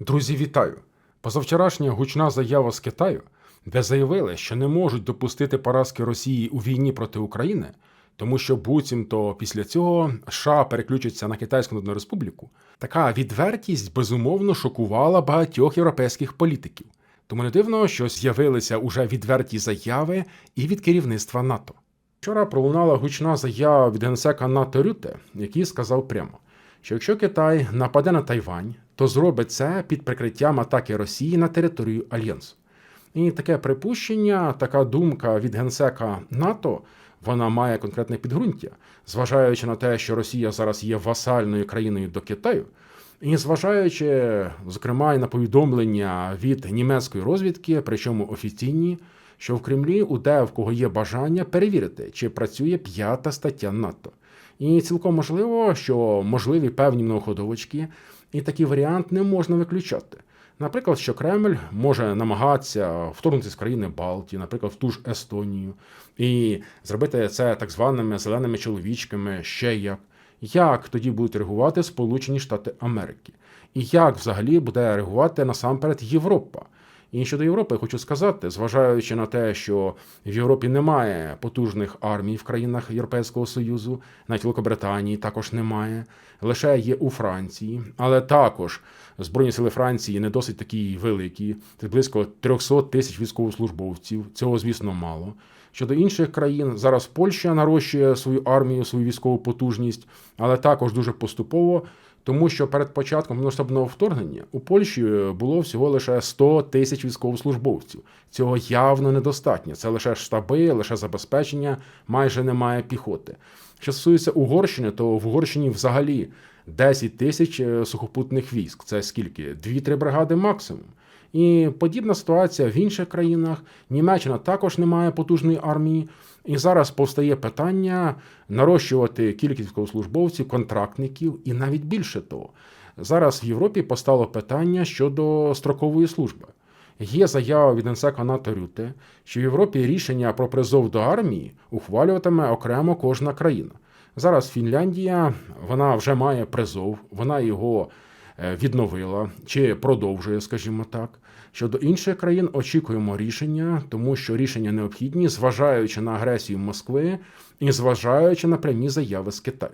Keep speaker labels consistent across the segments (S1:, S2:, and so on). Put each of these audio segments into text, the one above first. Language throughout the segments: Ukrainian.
S1: Друзі, вітаю! Позавчорашня гучна заява з Китаю, де заявили, що не можуть допустити поразки Росії у війні проти України, тому що буцімто після цього США переключаться на Китайську Народну Республіку. Така відвертість безумовно шокувала багатьох європейських політиків. Тому не дивно, що з'явилися уже відверті заяви і від керівництва НАТО. Вчора пролунала гучна заява від генсека НАТО Рюте, який сказав прямо, що якщо Китай нападе на Тайвань, то зробить це під прикриттям атаки Росії на територію Альянсу. І таке припущення, така думка від генсека НАТО, вона має конкретне підґрунтя, зважаючи на те, що Росія зараз є васальною країною до Китаю, і зважаючи, зокрема, і на повідомлення від німецької розвідки, причому офіційні, що в Кремлі у де в кого є бажання перевірити, чи працює п'ята стаття НАТО. І цілком можливо, що можливі певні многоходовочки, і такий варіант не можна виключати. Наприклад, що Кремль може намагатися вторгнутися з країни Балтії, наприклад, в ту ж Естонію, і зробити це так званими зеленими чоловічками ще як. Як тоді будуть реагувати Сполучені Штати Америки? І як взагалі буде реагувати насамперед Європа? І щодо Європи, хочу сказати, зважаючи на те, що в Європі немає потужних армій в країнах Європейського Союзу, навіть Великобританії також немає, лише є у Франції, але також Збройні сили Франції не досить такі великі, це близько 300 тисяч військовослужбовців. Цього, звісно, мало. Щодо інших країн, зараз Польща нарощує свою армію, свою військову потужність, але також дуже поступово. Тому що перед початком масштабного вторгнення у Польщі було всього лише 100 тисяч військовослужбовців. Цього явно недостатньо. Це лише штаби, лише забезпечення, майже немає піхоти. Що стосується Угорщини, то в Угорщині взагалі 10 тисяч е, сухопутних військ. Це скільки? Дві-три бригади максимум. І подібна ситуація в інших країнах. Німеччина також не має потужної армії. І зараз повстає питання нарощувати кількість військовослужбовців, контрактників і навіть більше того. Зараз в Європі постало питання щодо строкової служби. Є заява від генсека НАТО Рюте, що в Європі рішення про призов до армії ухвалюватиме окремо кожна країна. Зараз Фінляндія вона вже має призов, вона його е, відновила чи продовжує, скажімо так. Щодо інших країн очікуємо рішення, тому що рішення необхідні, зважаючи на агресію Москви і зважаючи на прямі заяви з Китаю.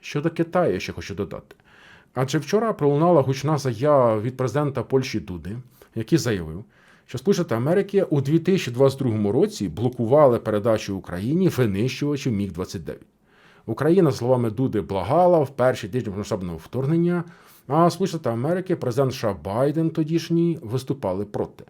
S1: Щодо Китаю, ще хочу додати. Адже вчора пролунала гучна заява від президента Польщі Дуди, який заявив, що Сполучені Америки у 2022 році блокували передачу Україні винищувачів Міг-29. Україна, словами Дуди, благала в перші тижні повномасштабного вторгнення, а Сполучені Америки, президент США Байден тодішній виступали проти.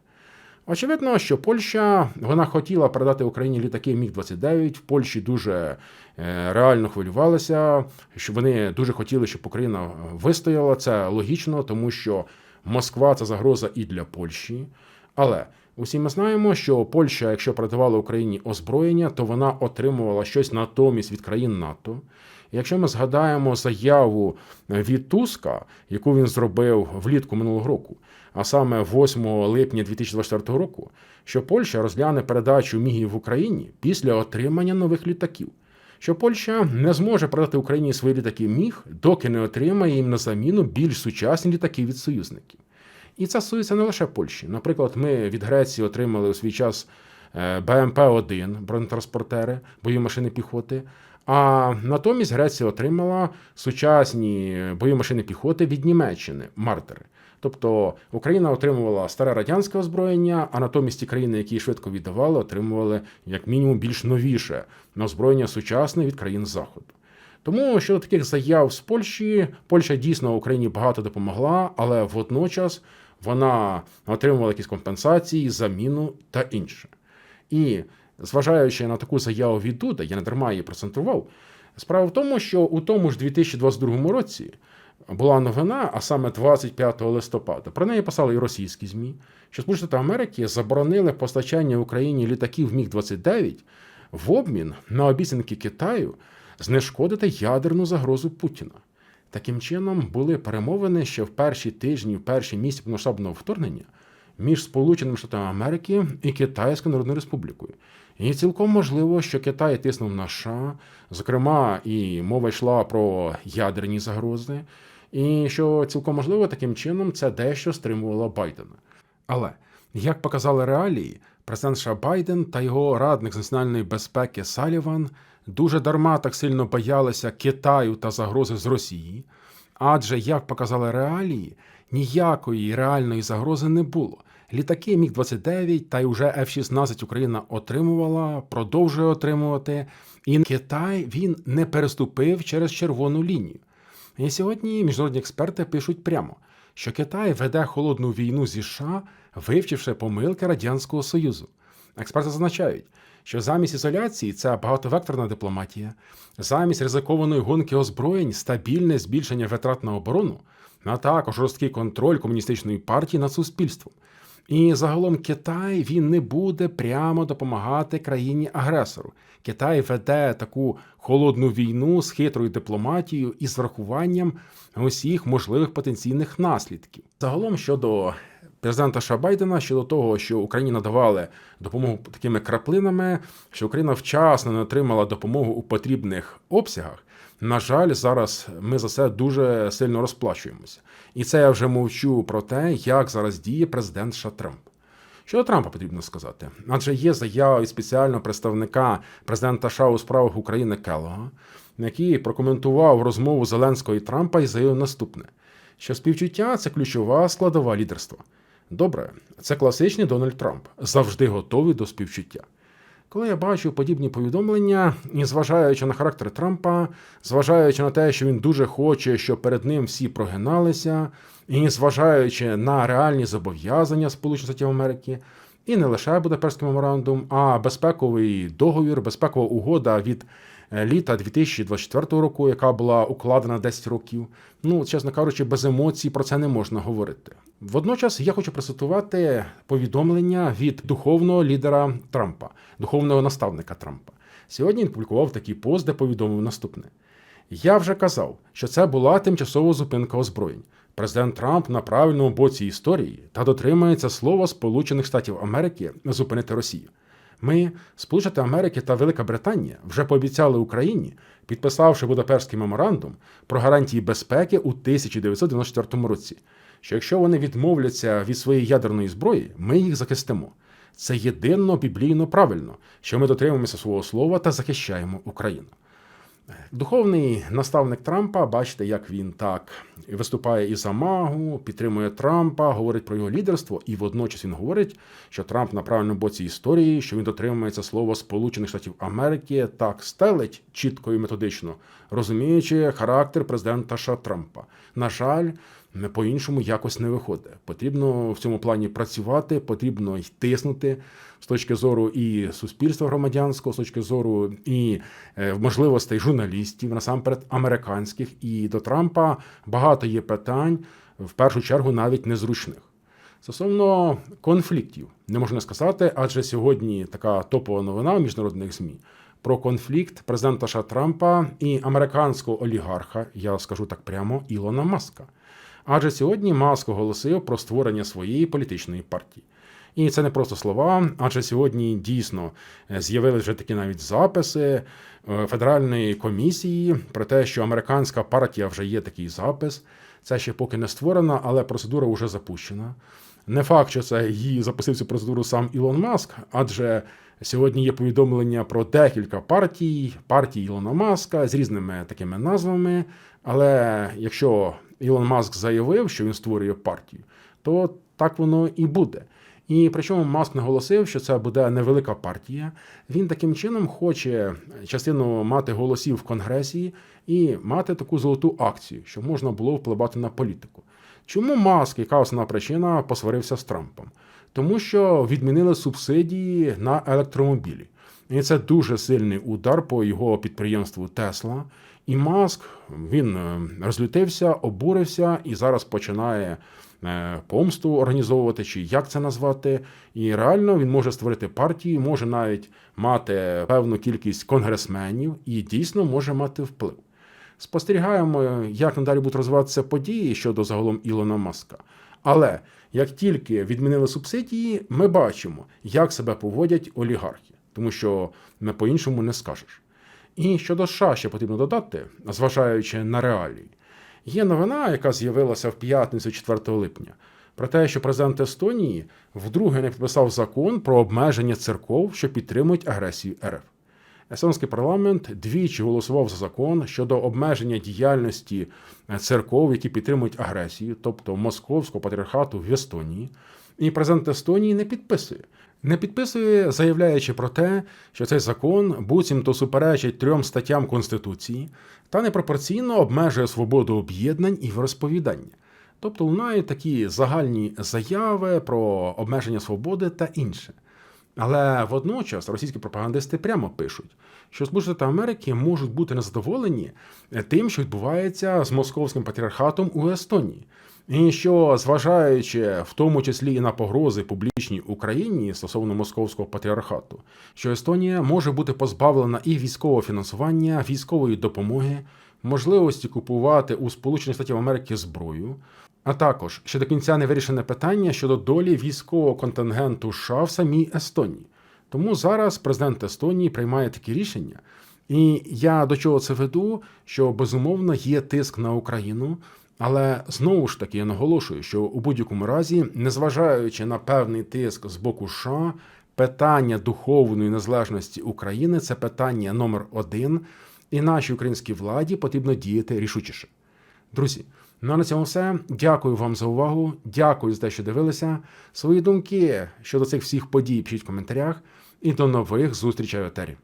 S1: Очевидно, що Польща вона хотіла передати Україні літаки Міг-29. В Польщі дуже е, реально хвилювалися, що вони дуже хотіли, щоб Україна вистояла. Це логічно, тому що Москва це загроза і для Польщі. Але усі ми знаємо, що Польща, якщо передавала Україні озброєння, то вона отримувала щось натомість від країн НАТО. Якщо ми згадаємо заяву від Туска, яку він зробив влітку минулого року, а саме 8 липня 2024 року, що Польща розгляне передачу мігів в Україні після отримання нових літаків. Що Польща не зможе продати Україні свої літаки міг, доки не отримає їм на заміну більш сучасні літаки від союзників. І це стосується не лише Польщі. Наприклад, ми від Греції отримали у свій час е, БМП-1 бронетранспортери, бойові машини піхоти. А натомість Греція отримала сучасні бойові машини піхоти від Німеччини Мартери. Тобто Україна отримувала старе радянське озброєння, а натомість ті країни, які швидко віддавали, отримували як мінімум більш новіше на озброєння сучасне від країн Заходу. Тому щодо таких заяв з Польщі, Польща дійсно Україні багато допомогла, але водночас вона отримувала якісь компенсації, заміну та інше. І зважаючи на таку заяву від Дуда, я не дарма її процентрував. Справа в тому, що у тому ж 2022 році була новина, а саме 25 листопада. Про неї писали і російські ЗМІ, що Сполучені Америки заборонили постачання Україні літаків Міг-29 в обмін на обіцянки Китаю знешкодити ядерну загрозу Путіна. Таким чином були перемовини ще в перші тижні, в перші місяці повномасштабного вторгнення між Сполученими Штатами Америки і Китайською Народною Республікою. І цілком можливо, що Китай тиснув на США, зокрема, і мова йшла про ядерні загрози. І що цілком можливо, таким чином це дещо стримувало Байдена. Але як показали реалії, президент США Байден та його радник з національної безпеки Саліван дуже дарма так сильно боялися Китаю та загрози з Росії. Адже, як показали реалії, ніякої реальної загрози не було. Літаки Міг 29 та й уже F-16 Україна отримувала, продовжує отримувати. І Китай він не переступив через червону лінію. І сьогодні міжнародні експерти пишуть прямо, що Китай веде холодну війну зі США, вивчивши помилки Радянського Союзу. Експерти зазначають, що замість ізоляції це багатовекторна дипломатія, замість ризикованої гонки озброєнь стабільне збільшення витрат на оборону, а також жорсткий контроль комуністичної партії над суспільством. І загалом Китай він не буде прямо допомагати країні-агресору. Китай веде таку холодну війну з хитрою дипломатією і з врахуванням усіх можливих потенційних наслідків. Загалом щодо президента США Байдена щодо того, що Україні надавали допомогу такими краплинами, що Україна вчасно не отримала допомогу у потрібних обсягах. На жаль, зараз ми за це дуже сильно розплачуємося. І це я вже мовчу про те, як зараз діє президент США Трамп. Щодо Трампа потрібно сказати, адже є заява від спеціального представника президента США у справах України Келлога, який прокоментував розмову Зеленського і Трампа і заявив наступне: що співчуття це ключова складова лідерства. Добре, це класичний Дональд Трамп, завжди готовий до співчуття. Коли я бачу подібні повідомлення, і зважаючи на характер Трампа, зважаючи на те, що він дуже хоче, щоб перед ним всі прогиналися, і зважаючи на реальні зобов'язання Сполучених Штатів Америки, і не лише Будапештський меморандум, а безпековий договір, безпекова угода від літа 2024 року, яка була укладена 10 років. Ну, чесно кажучи, без емоцій про це не можна говорити. Водночас я хочу процитувати повідомлення від духовного лідера Трампа, духовного наставника Трампа. Сьогодні він публікував такий пост, де повідомив наступне: Я вже казав, що це була тимчасова зупинка озброєнь. Президент Трамп на правильному боці історії та дотримується слова Сполучених Штатів Америки зупинити Росію. Ми, Сполучені Америки та Велика Британія, вже пообіцяли Україні, підписавши Будапештський меморандум про гарантії безпеки у 1994 році, що якщо вони відмовляться від своєї ядерної зброї, ми їх захистимо. Це єдино біблійно правильно, що ми дотримуємося свого слова та захищаємо Україну. Духовний наставник Трампа, бачите, як він так виступає і за магу, підтримує Трампа, говорить про його лідерство, і водночас він говорить, що Трамп на правильному боці історії, що він дотримується слова Сполучених Штатів Америки, так стелить чітко і методично, розуміючи характер президента США Трампа. На жаль, по-іншому якось не виходить. Потрібно в цьому плані працювати, потрібно й тиснути з точки зору і суспільства громадянського, з точки зору і е, можливостей журналістів, насамперед американських. І до Трампа багато є питань, в першу чергу навіть незручних. Стосовно конфліктів, не можна сказати, адже сьогодні така топова новина в міжнародних ЗМІ про конфлікт президента США Трампа і американського олігарха, я скажу так прямо, Ілона Маска. Адже сьогодні Маск оголосив про створення своєї політичної партії. І це не просто слова, адже сьогодні дійсно е, з'явилися вже такі навіть записи е, Федеральної комісії про те, що американська партія вже є такий запис. Це ще поки не створено, але процедура вже запущена. Не факт, що це її запустив цю процедуру сам Ілон Маск, адже сьогодні є повідомлення про декілька партій, партій Ілона Маска з різними такими назвами. Але якщо Ілон Маск заявив, що він створює партію, то так воно і буде. І причому Маск наголосив, що це буде невелика партія. Він таким чином хоче частину мати голосів в Конгресі і мати таку золоту акцію, щоб можна було впливати на політику. Чому Маск, яка основна причина, посварився з Трампом? Тому що відмінили субсидії на електромобілі. І це дуже сильний удар по його підприємству Тесла. І Маск він е, розлютився, обурився і зараз починає е, помсту організовувати, чи як це назвати. І реально він може створити партію, може навіть мати певну кількість конгресменів і дійсно може мати вплив. Спостерігаємо, як надалі будуть розвиватися події щодо загалом Ілона Маска. Але як тільки відмінили субсидії, ми бачимо, як себе поводять олігархи, тому що не по-іншому не скажеш. І щодо США ще потрібно додати, зважаючи на реалії. Є новина, яка з'явилася в п'ятницю 4 липня, про те, що президент Естонії вдруге не підписав закон про обмеження церков, що підтримують агресію РФ. Естонський парламент двічі голосував за закон щодо обмеження діяльності церков, які підтримують агресію, тобто московського патріархату в Естонії. І президент Естонії не підписує. Не підписує, заявляючи про те, що цей закон буцімто суперечить трьом статтям Конституції та непропорційно обмежує свободу об'єднань і розповідання. Тобто лунають такі загальні заяви про обмеження свободи та інше. Але водночас російські пропагандисти прямо пишуть, що Сполучені Америки можуть бути незадоволені тим, що відбувається з московським патріархатом у Естонії. І що, зважаючи в тому числі і на погрози публічній Україні стосовно московського патріархату, що Естонія може бути позбавлена і військового фінансування, військової допомоги, можливості купувати у Сполучених Штатів Америки зброю, а також ще до кінця не вирішене питання щодо долі військового контингенту США в самій Естонії. Тому зараз президент Естонії приймає такі рішення. І я до чого це веду, що безумовно є тиск на Україну. Але знову ж таки я наголошую, що у будь-якому разі, незважаючи на певний тиск з боку США, питання духовної незалежності України це питання номер один, і нашій українській владі потрібно діяти рішучіше. Друзі, ну а на цьому все. Дякую вам за увагу. Дякую за те, що дивилися. Свої думки щодо цих всіх подій пишіть в коментарях. І до нових зустрічей в етері.